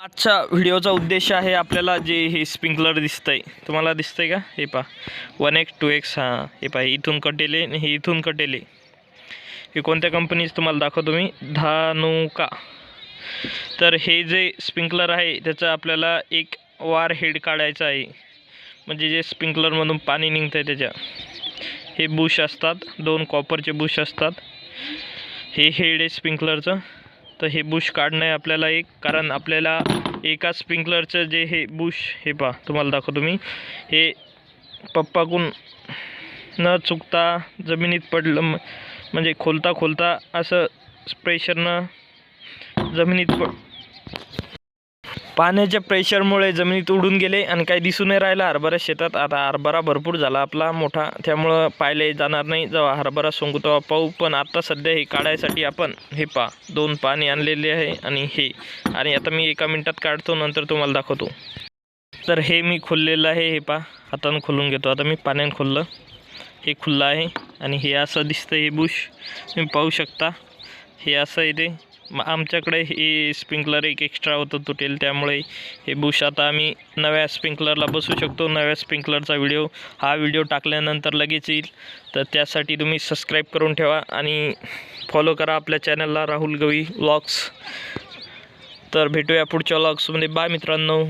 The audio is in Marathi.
आजच्या व्हिडिओचा उद्देश आहे आपल्याला जे हे स्प्रिंकलर दिसतंय तुम्हाला दिसतंय का? हे पा वन एक्स टू एक्स हां. हे पहा इथून कटेले आणि हे इथून कटेले हे कोणत्या कंपनीचं तुम्हाला दाखवतो मी? धानुका. तर हे जे स्प्रिंकलर आहे त्याचं आपल्याला एक वार हेड काढायचं आहे. म्हणजे जे स्प्रिंकलरमधून पाणी निघतं आहे त्याच्या. हे बुश असतात दोन कॉपरचे बुश असतात. हे हेड आहे स्प्रिंकलरचं. तर हे बुश काढणं आहे आपल्याला एक कारण आपल्याला एका स्प्रिंकलरचं जे हे बुश हे पहा तुम्हाला दाखवतो मी. हे पप्पाकून न चुकता जमिनीत पडलं म्हणजे खोलता खोलता असं प्रेशरनं जमिनीत पड पाण्याच्या प्रेशरमुळे जमिनीत उडून गेले आणि काही दिसून नाही राहिलं. हरभरा शेतात आता हरभरा भरपूर झाला. आपला मोठा त्यामुळं पाहिले जाणार नाही. जेव्हा हरभरा सोंगू तेव्हा पाहू. पण आता सध्या हे काढायसाठी आपण हे पा दोन पाणी आणलेले आहे आणि हे. आणि आता मी एका मिनटात काढतो नंतर तुम्हाला दाखवतो. तर हे मी खोललेलं आहे. हे पा हातानं खोलून घेतो. आता मी पाण्यानं खोललं. हे खुल्लं आहे आणि हे असं दिसतं हे बुश. तुम्ही पाहू शकता. हे असं येते मग आमच्याकडे हे स्प्रिंकलर एक एक्स्ट्रा होतं तुटेल. त्यामुळे हे बुश आता आम्ही नव्या स्प्रिंकलरला बसू शकतो. नव्या स्प्रिंकलरचा व्हिडिओ हा व्हिडिओ टाकल्यानंतर लगेच येईल. तर त्यासाठी तुम्ही सबस्क्राईब करून ठेवा आणि फॉलो करा आपल्या चॅनलला राहुल गवी व्लॉग्स तर भेटूया पुढच्या व्लॉग्समध्ये बाय मित्रांनो.